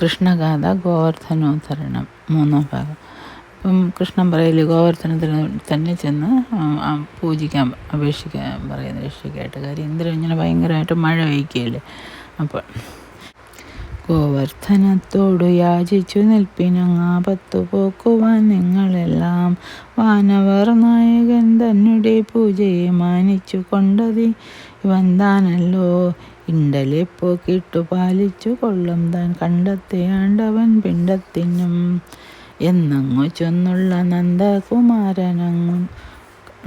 കൃഷ്ണഗാഥ ഗോവർദ്ധനോദ്ധരണം മൂന്നാം ഭാഗം. അപ്പം കൃഷ്ണൻ പറയൽ ഗോവർദ്ധനത്തിന് തന്നെ ചെന്ന് പൂജിക്കാൻ അപേക്ഷിക്കാൻ പറയുന്ന രക്ഷിക്കായിട്ട് കാര്യം. ഇന്ദ്രൻ ഇങ്ങനെ ഭയങ്കരമായിട്ട് മഴ പെയ്ക്കുകയല്ലേ അപ്പോൾ ഗോവർദ്ധനത്തോടു യാചിച്ചു നിൽപ്പിനങ്ങാപത്തു പോക്കുവാൻ നിങ്ങളെല്ലാം. വാനവർ നായകൻ തന്നെ പൂജയെ മാനിച്ചു കൊണ്ടതി. ഇവൻ താനല്ലോ. ഇണ്ടലെ പോക്കിട്ടു പാലിച്ചു കൊള്ളും. താൻ കണ്ടെത്തിയാണ്ടവൻ പിണ്ടത്തിനും. എന്നങ്ങു ചൊന്നുള്ള നന്ദകുമാരനങ്ങു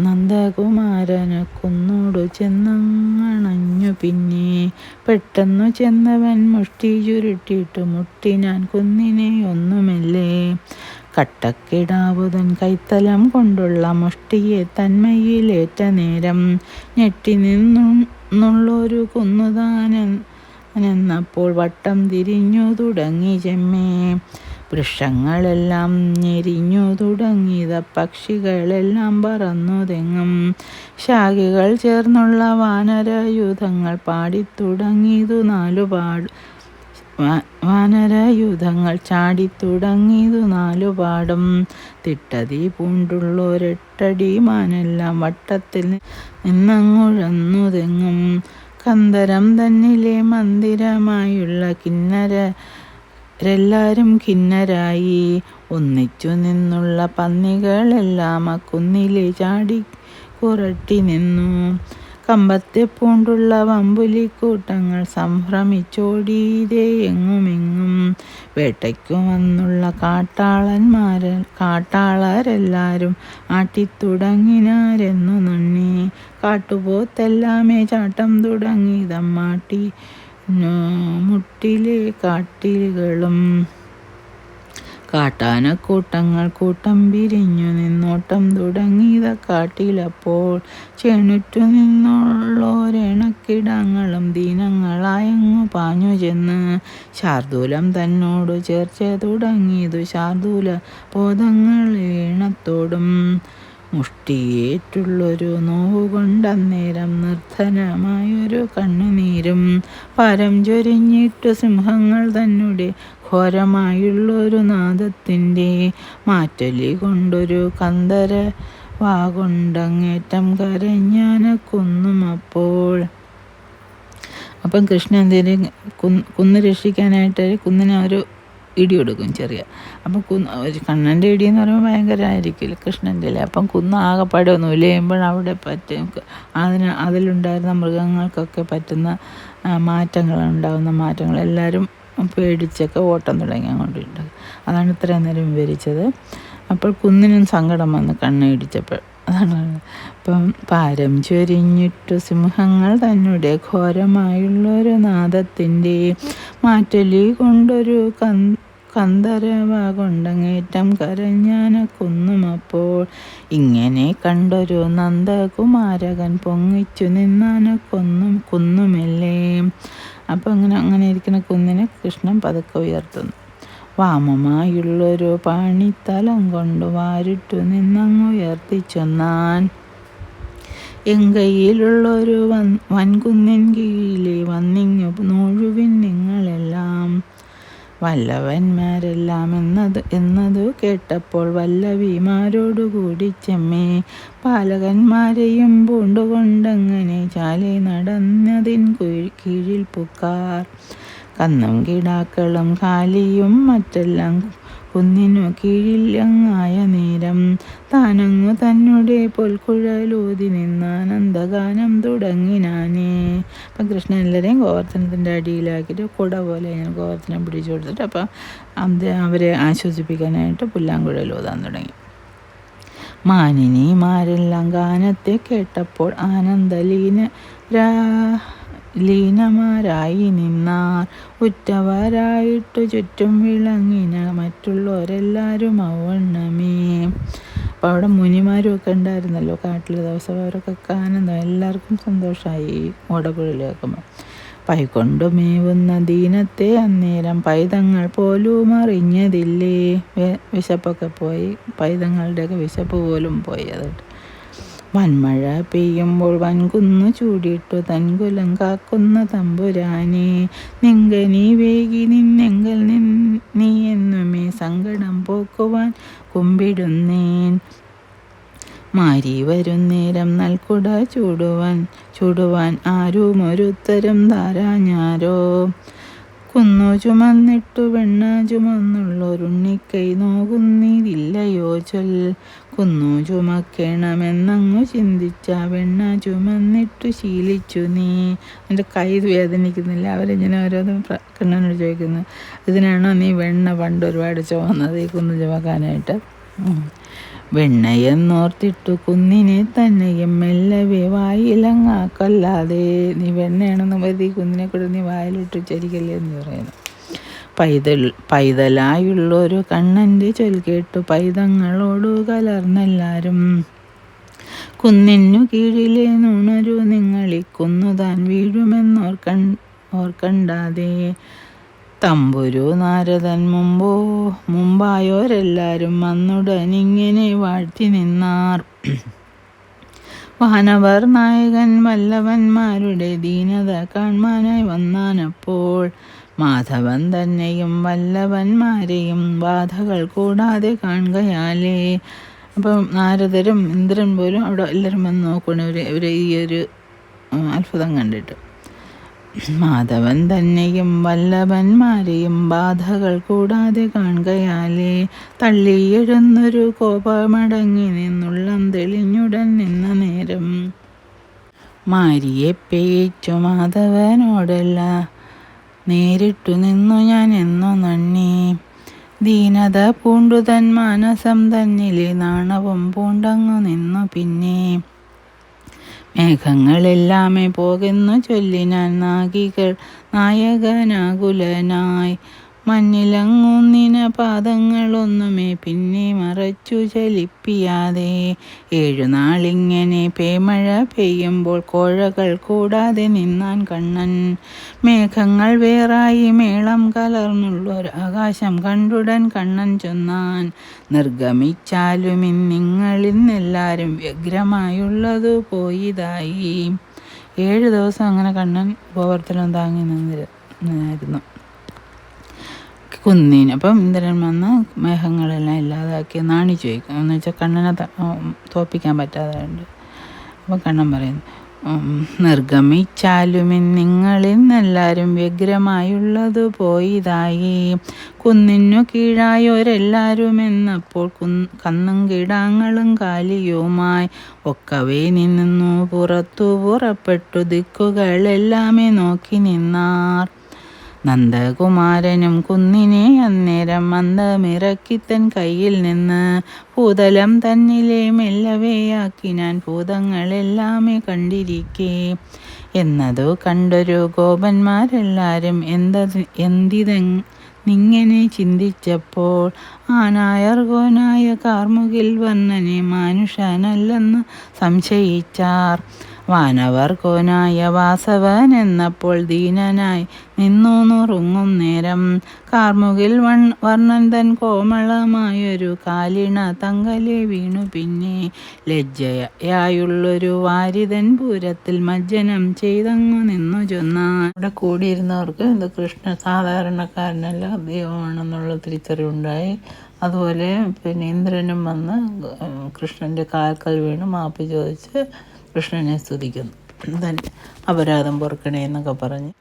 നന്ദകുമാരന് കുന്നോടു ചെന്നങ്ങണഞ്ഞു പിന്നെ. പെട്ടെന്നു ചെന്നവൻ മുഷ്ടി ചുരുട്ടിയിട്ടു മുട്ടി ഞാൻ കുന്നിനെ ഒന്നുമല്ലേ. കട്ടക്കിടാവുതൻ കൈത്തലം കൊണ്ടുള്ള മുഷ്ടിയെ തന്മയിലേറ്റ നേരം ഞെട്ടി നിന്നുള്ളൊരു കുന്നുതാനെന്നപ്പോൾ വട്ടം തിരിഞ്ഞു തുടങ്ങി ചെമ്മേ. വൃക്ഷങ്ങളെല്ലാം ഞെരിഞ്ഞു തുടങ്ങിയത് പക്ഷികളെല്ലാം പറന്നു തെങ്ങും ശാഖികൾ ചേർന്നുള്ള വാനരയുധങ്ങൾ പാടിത്തുടങ്ങിയതു നാലുപാട്. വാനരയുധങ്ങൾ ചാടിത്തുടങ്ങിയതു നാലുപാടും. തിട്ടതി പൂണ്ടുള്ളൊരെട്ടടി മാനെല്ലാം വട്ടത്തിൽ നിന്നങ്ങുഴന്നു തെങ്ങും കന്തരം തന്നിലെ മന്ദിരമായുള്ള കിന്നര രെല്ലാരും ഖിന്നരായി. ഒന്നിച്ചു നിന്നുള്ള പന്നികളെല്ലാം ആ കുന്നിലെ ചാടി കുറട്ടി നിന്നു. കമ്പത്തെ പൂണ്ടുള്ള വമ്പുലിക്കൂട്ടങ്ങൾ സംഭ്രമിച്ചോടിയിരേ എങ്ങുമെങ്ങും. വേട്ടയ്ക്കു വന്നുള്ള കാട്ടാളന്മാരെ കാട്ടാളരെല്ലാരും ആട്ടിത്തുടങ്ങിനാരെന്നു നന്ദി. കാട്ടുപോത്തെല്ലാമേ ചാട്ടം തുടങ്ങിയതമ്മാട്ടി മുട്ടിലെ കാട്ടിലുകളും കാട്ടാനക്കൂട്ടങ്ങൾ കൂട്ടം പിരിഞ്ഞു നിന്നോട്ടം തുടങ്ങിയത കാട്ടിലപ്പോൾ ചെണുറ്റു നിന്നുള്ളോരണക്കിടങ്ങളും ദീനങ്ങളായങ്ങു പാഞ്ഞു ചെന്ന്. ശാർദൂലം തന്നോടു ചേർച്ച തുടങ്ങിയതു ശാർദൂല ബോധങ്ങളീണത്തോടും മുഷ്ടിയേറ്റുള്ളൊരു നോവുകൊണ്ടന്നേരം നിർധനമായൊരു കണ്ണുനീരും പരം ചൊരിഞ്ഞിട്ടു സിംഹങ്ങൾ തന്നെ ഘോരമായുള്ളൊരു നാദത്തിന്റെ മാറ്റലി കൊണ്ടൊരു കന്തര വാകൊണ്ടങ്ങേറ്റം കരഞ്ഞാനക്കൊന്നും അപ്പോൾ. അപ്പം കൃഷ്ണൻ എന്തേലും കുന്ന് രക്ഷിക്കാനായിട്ട് കുന്നിനെ ഒരു ഇടി കൊടുക്കും ചെറിയ. അപ്പം കുന്ന് കണ്ണന്റെ ഇടി എന്ന് പറയുമ്പോൾ ഭയങ്കരമായിരിക്കില്ല കൃഷ്ണന്റെ അല്ലേ അപ്പം കുന്ന് ആകെപ്പാടെ ഒന്നും ഉലയുമ്പോൾ അവിടെ പറ്റും. അതിന് അതിലുണ്ടായിരുന്ന മൃഗങ്ങൾക്കൊക്കെ പറ്റുന്ന മാറ്റങ്ങളുണ്ടാകുന്ന മാറ്റങ്ങൾ. എല്ലാവരും പേടിച്ചൊക്കെ ഓട്ടം തുടങ്ങി അങ്ങോട്ടുണ്ട് അതാണ് ഇത്രയും നേരം വിവരിച്ചത്. അപ്പോൾ കുന്നിനും സങ്കടം വന്ന് കണ്ണ് ഇടിച്ചപ്പോൾ. അതാണ് ഇപ്പം പാരം ചൊരിഞ്ഞിട്ടു സിംഹങ്ങൾ തന്നെ ഘോരമായുള്ളൊരു നാദത്തിന്റെ മാറ്റലി കൊണ്ടൊരു കന് കന്തരവ കൊണ്ടങ്ങേറ്റം കരഞ്ഞാന കുന്നുമപ്പോൾ ഇങ്ങനെ കണ്ടൊരു നന്ദകുമാരകൻ പൊങ്ങിച്ചു നിന്നാനക്കൊന്നും കുന്നുമല്ലേ? അപ്പോൾ അങ്ങനെ അങ്ങനെ ഇരിക്കുന്ന കുന്നിനെ കൃഷ്ണൻ പതുക്കെ ഉയർത്തുന്നു. വാമമായുള്ളൊരു പാണിത്തലം കൊണ്ട് വാരിട്ടു നിന്നങ്ങുയർത്തി ചൊന്നാൻ എങ്കയിലുള്ളൊരു വൻ വൻകുന്നിൻ കീഴിലെ വന്നിങ്ങു നോഴുവിൻ നിങ്ങളെല്ലാം. വല്ലവന്മാരെല്ലാം എന്നത് എന്നതു കേട്ടപ്പോൾ വല്ലവിമാരോടുകൂടി ചെമ്മേ. പാലകന്മാരെയും പൂണ്ടുകൊണ്ടങ്ങനെ ചാലി നടന്നതിൻ കീഴിൽ പുക്കാർ. കന്നും കിടാക്കളും കാലിയും മറ്റെല്ലാം കുന്നിനു കീഴിലങ്ങായ നേരം. താനങ്ങു തന്നെ പൊൽക്കുഴലൂതി നിന്നാനന്ദഗാനം തുടങ്ങിനാനേ. അപ്പം കൃഷ്ണൻ എല്ലാവരെയും ഗോവർദ്ധനത്തിന്റെ അടിയിലാക്കിയിട്ട് കുട പോലെ ഞാൻ ഗോവർദ്ധനം പിടിച്ചു കൊടുത്തിട്ട് അപ്പം അവരെ ആശ്വസിപ്പിക്കാനായിട്ട് പുല്ലാങ്കുഴലൂതാൻ തുടങ്ങി. മാനിനിമാരെല്ലാം ഗാനത്തെ കേട്ടപ്പോൾ ആനന്ദലീന രാ ലീനമാരായി നിന്നാർ. ഉറ്റവരായിട്ടു ചുറ്റും വിളങ്ങിന മറ്റുള്ളവരെല്ലാവരും അവണ്ണമേ അപ്പോൾ അവിടെ മുനിമാരും ഒക്കെ ഉണ്ടായിരുന്നല്ലോ കാട്ടിൽ ദിവസം. അവരൊക്കെ ആനന്ദം എല്ലാവർക്കും സന്തോഷമായി ഓടക്കുഴൽ കേൾക്കുമ്പോൾ പൈകൊണ്ടു മേവുന്ന ദീനത്തെ അന്നേരം പൈതങ്ങൾ പോലും അറിഞ്ഞതില്ലേ? വിശപ്പൊക്കെ പോയി. പൈതങ്ങളുടെയൊക്കെ വിശപ്പ് പോലും പോയി. അതുകൊണ്ട് വൻമഴ പെയ്യുമ്പോൾ വൻകുന്നു ചൂടിയിട്ടു തൻകുലം കാക്കുന്ന തമ്പുരാനെ. നിങ്കനി വേഗി നിന്നെങ്കൽ നിൻ പോക്കുവാൻ കുമ്പിടുന്നേൻ. മാരി വരുന്നേരം നൽകുട ചൂടുവാൻ ചൂടുവാൻ ആരും ഒരുത്തരം ധാരാഞ്ഞാരോ. കുന്നു ചുമന്നിട്ടു വെണ്ണ ചുമന്നുള്ളൊരുണ്ണിക്കൈ നോകുന്നീരില്ലയോ ചൊൽ. കുന്നു ചുമക്കണമെന്നങ്ങു ചിന്തിച്ച വെണ്ണ ചുമന്നിട്ടു ശീലിച്ചു നീ. എന്റെ കൈ വേദനിക്കുന്നില്ല. അവരിങ്ങനെ ഓരോന്നും കണ്ണനോട് ചോദിക്കുന്നു. ഇതിനാണോ നീ വെണ്ണ പണ്ട് ഒരുപാട് ചുമന്നത്? ഈ കുന്നു ചുമക്കാനായിട്ട്. വെണ്ണയെന്നോർത്തിട്ടു കുന്നിനെ തന്നെയും മെല്ലവേ വായിലങ്ങാക്കല്ലാതെ. നീ വെണ്ണയാണെന്ന് കരുതി കുന്നിനെ കൂടെ നീ വായിലിട്ട് ചരിക്കല്ലേ എന്ന് പറയുന്നു. പൈതൽ പൈതലായുള്ളൊരു കണ്ണന്റെ ചൊൽ കേട്ടു പൈതങ്ങളോടു കലർന്നെല്ലാരും. കുന്നിനു കീഴിലെ നുണരു നിങ്ങളിക്കുന്നു താൻ വീഴുമെന്നോർക്ക ഓർക്കണ്ടാതെ തമ്പുരു നാരദൻ മുമ്പോ മുമ്പായോരെല്ലാരും അന്നുടനിങ്ങനെ വാഴ്ത്തി നിന്നാർ. വാനവർ നായകൻ വല്ലവന്മാരുടെ ദീനത കാണാനായി വന്നാനപ്പോൾ മാധവൻ തന്നെയും വല്ലവന്മാരെയും ബാധകൾ കൂടാതെ കാണുകയാലേ. അപ്പം നാരദരും ഇന്ദ്രൻ പോലും അവിടെ എല്ലാവരും വന്ന് നോക്കണം ഇവർ ഈ ഒരു അത്ഭുതം കണ്ടിട്ട്. മാധവൻ തന്നെയും വല്ലഭന്മാരെയും ബാധകൾ കൂടാതെ കാണുകയാലേ. തള്ളിയെഴുന്നൊരു കോപമടങ്ങി നിന്നുള്ളം തെളിഞ്ഞുടൻ നിന്ന നേരം. മാരിയെ പേച്ചു മാധവനോടല്ല. നേരിട്ടു നിന്നു ഞാൻ എന്നു നന്ദി ദീനത പൂണ്ടു തൻ മാനസം തന്നിലെ നാണവും പൂണ്ടങ്ങു നിന്നു പിന്നെ. മേഘങ്ങളെല്ലാമേ പോകുന്നു ചൊല്ലിനാൻ നാഗികൾ നായകനാകുലനായി. മഞ്ഞിലങ്ങുന്നിന പാദങ്ങളൊന്നുമേ പിന്നെ മറച്ചു ചലിപ്പിയാതെ. ഏഴുനാളിങ്ങനെ പേമഴ പെയ്യുമ്പോൾ കോഴകൾ കൂടാതെ നിന്നാൻ കണ്ണൻ. മേഘങ്ങൾ വേറായി മേളം കലർന്നുള്ളൊരു ആകാശം കണ്ടുടൻ കണ്ണൻ ചൊന്നാൻ. നിർഗമിച്ചാലും ഇന്നിങ്ങളിന്നെല്ലാരും വ്യഗ്രമായുള്ളതു പോയിതായി. ഏഴ് ദിവസം അങ്ങനെ കണ്ണൻ ഉപവർത്തനം താങ്ങി നിന്നിരുന്നു കുന്നിന്. അപ്പം ഇന്ദ്രൻ വന്ന് മേഘങ്ങളെല്ലാം ഇല്ലാതാക്കി നാണിച്ചു ചോദിക്കും എന്ന് വെച്ചാൽ കണ്ണനെ തോപ്പിക്കാൻ പറ്റാതായുണ്ട്. അപ്പം കണ്ണൻ പറയുന്നു നിർഗമിച്ചാലുമിൻ നിങ്ങളിൽ നിന്നെല്ലാവരും വ്യഗ്രമായുള്ളത് പോയിതായി. കുന്നിനു കീഴായോരെല്ലാവരും എന്നപ്പോൾ കന്നും കിടാങ്ങളും കാലിയുമായി ഒക്കവേ നിന്നു. പുറത്തു പുറപ്പെട്ടു ദിക്കുകളെല്ലാമേ നോക്കി നിന്നാർ. നന്ദകുമാരനും കുന്നിനെ അന്നേരം മന്ദമിറക്കിത്തൻ കയ്യിൽ നിന്ന് ഭൂതലം തന്നിലെ മെല്ലവെയാക്കി ഞാൻ ഭൂതങ്ങളെല്ലാമേ കണ്ടിരിക്കേ. എന്നതു കണ്ടൊരു ഗോപന്മാരെല്ലാരും എന്തത് നിങ്ങനെ ചിന്തിച്ചപ്പോൾ ആനായർഗോനായ കാർമുകിൽ വർണനെ മാനുഷനല്ലെന്ന് സംശയിച്ചാർ. വാനവർ കോനായ വാസവൻ എന്നപ്പോൾ ദീനനായി നിന്നു നുറുങ്ങും നേരം. കാർമുകിൽ വൺ വർണൻ തൻ കോമളമായൊരു കാലിണ തങ്കലെ വീണു പിന്നെ. ലജ്ജയായുള്ളൊരു വാരിതൻ പൂരത്തിൽ മജ്ജനം ചെയ്തങ്ങു നിന്നു ചൊന്ന. അവിടെ കൂടിയിരുന്നവർക്ക് ഇത് കൃഷ്ണ സാധാരണക്കാരനല്ല ദൈവമാണെന്നുള്ള തിരിച്ചറിവുണ്ടായി അതുപോലെ പിന്നെ ഇന്ദ്രനും വന്ന് കൃഷ്ണന്റെ കാൽക്കൽ വീണ് മാപ്പ് ചോദിച്ച് കൃഷ്ണനെ സ്തുതിക്കുന്നു. അപരാധം പൊറുക്കണേ എന്നൊക്കെ പറഞ്ഞ്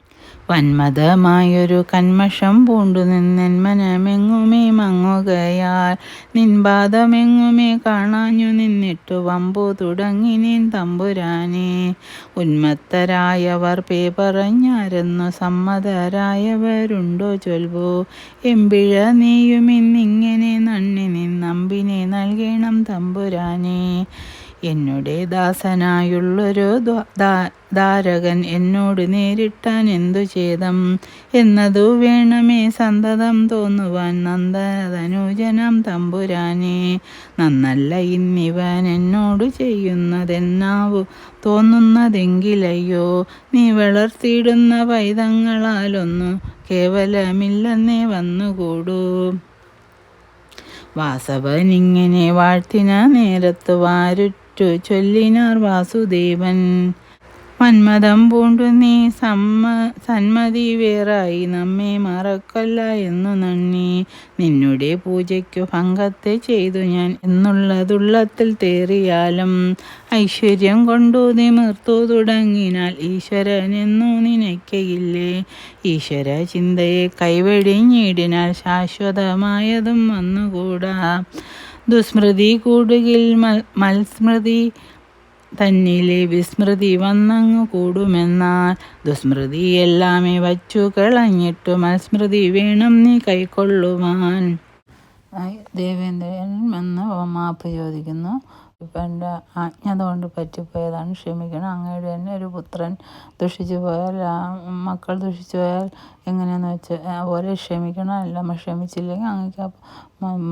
വന്മതമായൊരു കന്മഷം പൂണ്ടു നിന്നൻ മനമെങ്ങുമേ മങ്ങുകയാൽ. നിൻപാദമെങ്ങുമേ കാണാഞ്ഞു നിന്നിട്ടു വമ്പു തുടങ്ങി നീൻ തമ്പുരാനെ. ഉന്മത്തരായവർ പേ പറഞ്ഞാരെന്നു സമ്മതരായവരുണ്ടോ ചൊൽവോ. എമ്പിഴ നീയുമിന്നിങ്ങനെ നണ്ണി നിന്നമ്പിനെ നൽകണം തമ്പുരാനെ. എന്നുടെ ദാസനായുള്ളൊരു ധാരകൻ എന്നോട് നേരിട്ടാൻ എന്തു ചെയ്തം? എന്നതു വേണമേ സന്തതം തോന്നുവാൻ നന്ദതനുജനം തമ്പുരാനെ. നന്നല്ല ഇന്നിവൻ എന്നോട് ചെയ്യുന്നതെന്നാവു തോന്നുന്നതെങ്കിലയ്യോ? നീ വളർത്തിയിടുന്ന പൈതങ്ങളാലൊന്നു കേവലമില്ലെന്നേ വന്നുകൂടൂ. വാസവൻ ഇങ്ങനെ വാഴ്ത്തിന നേരത്ത് വാരുറ്റു ചൊല്ലിനാർ വാസുദേവൻ. മന്മഥം പൂണ്ടു നീ സമ്മ സന്മതി വേറായി നമ്മെ മറക്കല്ല എന്നു നന്ദി നിന്നുടെ പൂജയ്ക്കു ഭംഗത്തെ ചെയ്തു ഞാൻ എന്നുള്ളതുള്ളത്തിൽ തേറിയാലും ഐശ്വര്യം കൊണ്ടു നിമിർത്തു തുടങ്ങിനാൽ ഈശ്വരനെന്നു നിനയ്ക്കയില്ലേ. ഈശ്വര ചിന്തയെ കൈവെടിഞ്ഞിടിനാൽ ശാശ്വതമായതും വന്നുകൂടാ. ദുസ്മൃതി കൂടുകിൽ മൽ മൽസ്മൃതി തന്നിലെ വിസ്മൃതി വന്നങ്ങു കൂടുമെന്നാൽ ദുസ്മൃതി എല്ലാമേ വച്ചു കളഞ്ഞിട്ടു മൽസ്മൃതി വേണം നീ കൈക്കൊള്ളുവാൻ. ദേവേന്ദ്രൻ വന്ന് മാപ്പ് ചോദിക്കുന്നു. ഇപ്പം എന്റെ അജ്ഞത കൊണ്ട് പറ്റിപ്പോയതാണ്. ക്ഷമിക്കണം. അങ്ങയുടെ തന്നെ ഒരു പുത്രൻ ദുഷിച്ചു പോയാൽ മക്കൾ ദുഷിച്ചു പോയാൽ എങ്ങനെയാണെന്ന് വെച്ചാൽ അതുപോലെ ക്ഷമിക്കണം. അല്ല ക്ഷമിച്ചില്ലെങ്കിൽ അങ്ങക്ക്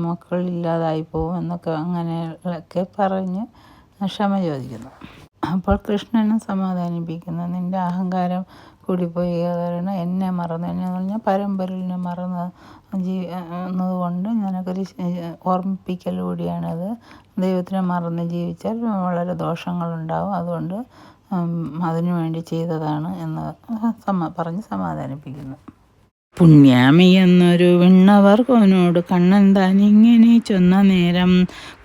മക്കൾ ഇല്ലാതായി പോകും എന്നൊക്കെ അങ്ങനെയൊക്കെ പറഞ്ഞ് ക്ഷമ ചോദിക്കുന്നു. അപ്പോൾ കൃഷ്ണനെ സമാധാനിപ്പിക്കുന്നു. നിന്റെ അഹങ്കാരം കൂടിപ്പോയി. കാരണം എന്നെ മറന്നു. എന്നെ എന്ന് പറഞ്ഞാൽ പരമ്പരലിനെ മറന്ന് ജീ എന്നതുകൊണ്ട് ഞാനൊക്കെ ഓർമ്മിപ്പിക്കൽ കൂടിയാണത്. ദൈവത്തിനെ മറന്ന് ജീവിച്ചാൽ വളരെ ദോഷങ്ങളുണ്ടാവും. അതുകൊണ്ട് അതിനു വേണ്ടി ചെയ്തതാണ് എന്ന് സമ പറഞ്ഞ് സമാധാനിപ്പിക്കുന്നു. പുണ്യാമി എന്നൊരു വിണ്ണവർ കോനോട് കണ്ണൻ താൻ ഇങ്ങനെ ചൊന്ന നേരം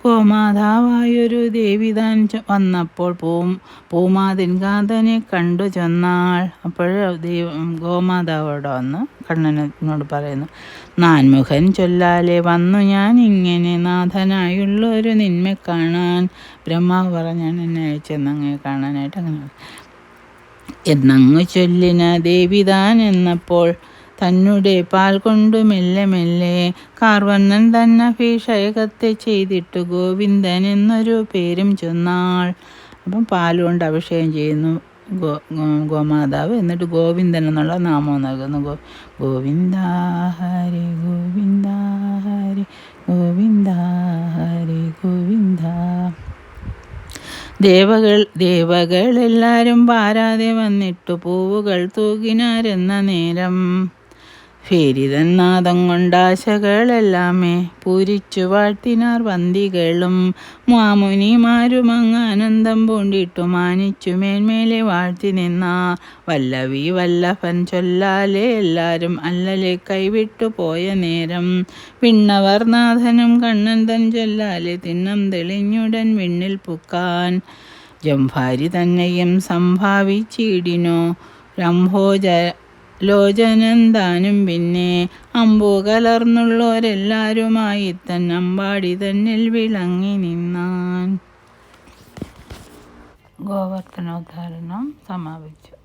ഗോമാതാവായൊരു ദേവി താൻ വന്നപ്പോൾ പൂ പൂമാതിൻ കാന്തനെ കണ്ടു ചെന്നാൾ. അപ്പോൾ ദൈവം ഗോമാതാവോട് വന്ന് കണ്ണനോട് പറയുന്നു നാൻമുഖൻ ചൊല്ലാലെ വന്നു ഞാൻ ഇങ്ങനെ നാഥനായുള്ള ഒരു നിന്മ കാണാൻ. ബ്രഹ്മാവ് പറഞ്ഞാണ് എന്നെ അയച്ചെന്ന് അങ്ങനെ കാണാനായിട്ട് അങ്ങനെ എന്നങ്ങ് ചൊല്ലിന ദേവിതാൻ എന്നപ്പോൾ തന്നെ പാൽ കൊണ്ടു മെല്ലെ മെല്ലെ കാർവണ്ണൻ തന്നഭിഷേകത്തെ ചെയ്തിട്ട് ഗോവിന്ദൻ എന്നൊരു പേരും ചൊന്നാൾ. അപ്പം പാലുകൊണ്ട് അഭിഷേകം ചെയ്യുന്നു ഗോ ഗോമാതാവ്. എന്നിട്ട് ഗോവിന്ദൻ എന്നുള്ള നാമം നൽകുന്നു. ഗോ ഗോവിന്ദ ഹരി ഗോവിന്ദ ഹരി ഗോവിന്ദ ഹരി ഗോവിന്ദ. ദേവകൾ ദേവകളെല്ലാരും പാരാതെ വന്നിട്ടു പൂവുകൾ തൂകിനാരെന്ന നേരം ഫേരിതന്നാദം കൊണ്ടാശകളെല്ലാമേ പൂരിച്ചു വാഴ്ത്തിനാർ വന്തികളും മാമുനിമാരും അങ്ങ് ആനന്ദം പൂണ്ടിട്ടു മാനിച്ചു മേന്മേലെ വാഴ്ത്തി നിന്ന വല്ലവി വല്ലഭൻ ചൊല്ലാലെ എല്ലാരും അല്ലലെ കൈവിട്ടു പോയ നേരം. പിണ്ണവർ നാഥനും കണ്ണൻ തൻ ചൊല്ലാലെ തിന്നം തെളിഞ്ഞുടൻ വിണ്ണിൽ പുക്കാൻ. ജംഭാരി തന്നെയും സംഭാവിച്ചിടിനോ. രംഭോജ ലോചനന്താനും പിന്നെ അമ്പു കലർന്നുള്ളവരെല്ലാരുമായി തന്നമ്പാടി തന്നിൽ വിളങ്ങി നിന്നാൻ. ഗോവർദ്ധനോദ്ധാരണം സമാപിച്ചു.